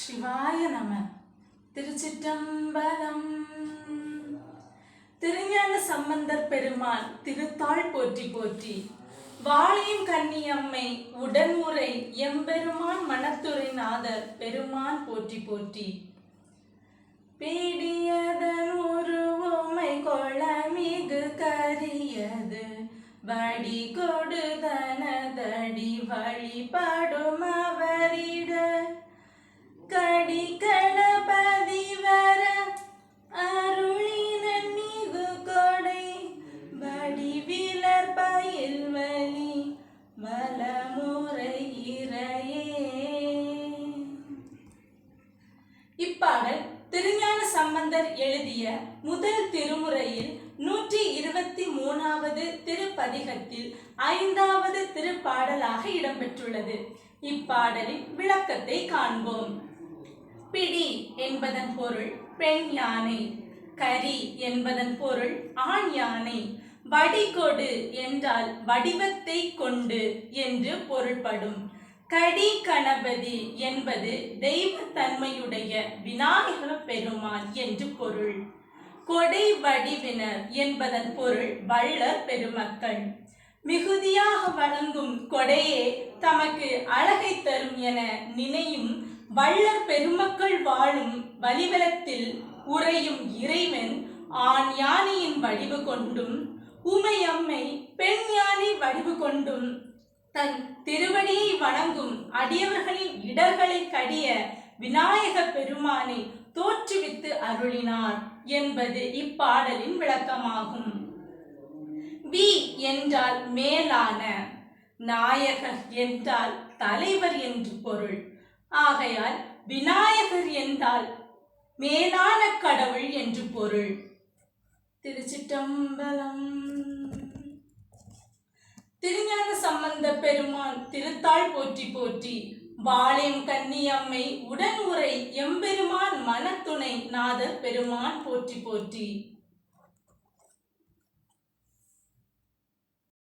சிவாய நம. திருச்சிற்றம்பலம். திருஞான சம்பந்தர் பெருமான் திருத்தாள் போற்றி போற்றி. வாழையும் கன்னியம்மை உடன்முறை எம்பெருமான் மனத்துறை நாதர் பெருமான் போற்றி போற்றி. பீடியதன் உருவமை கொள மிகு கரியது. வடி கொடுதனதடி வழிபடும் அவரிட. கடி கணபதி வர அருளினன் மிகு கொடை. வடிவிலர் பயில் வலி வலமுறை இறையே. இப்பாடல் திருஞான சம்பந்தர் எழுதிய முதல் திருமுறையில் நூற்றி இருபத்தி மூணாவது திருப்பதிகத்தில் ஐந்தாவது திருப்பாடலாக இடம்பெற்றுள்ளது. இப்பாடலின் விளக்கத்தை காண்போம். பிடி என்பதன் பொருள் பெண் யானை கரி என்பதன் பொருள் ஆண் யானை வடிகொடு என்றால் வடிவத்தை கொண்டு என்று பொருள்படும். கடி கணபதி என்பது தெய்வத்தன்மையுடைய விநாயக பெருமான் என்று பொருள். கொடை வடிவினர் என்பதன் பொருள் வள்ள பெருமக்கள். மிகுதியாக வழங்கும் கொடையே தமக்கு அழகை தரும் என நினையும் வள்ளர் பெருமக்கள் வாழும் வலிவலத்தில் உறையும் இறைவன் ஆண் யானையின் வடிவு கொண்டும் உமையம்மை பெண் யானை வடிவு கொண்டும் தன் திருவடியை வணங்கும் அடியவர்களின் இடர்களை கடிய விநாயக பெருமானை தோற்றுவித்து அருளினார் என்பது இப்பாடலின் விளக்கமாகும். வி என்றால் மேலான நாயகர் என்றால் தலைவர் என்று பொருள். ஆகையால் விநாயகர் என்றால் மேலான கடவுள் என்று பொருள். திருச்சிட்டம்பலம் திருஞான சம்பந்த பெருமான் திருத்தாள் போற்றி போற்றி வாழையும் கன்னியம்மை உடன் உரை எம்பெருமான் மனத்துணை நாதர் பெருமான் போற்றி போற்றி.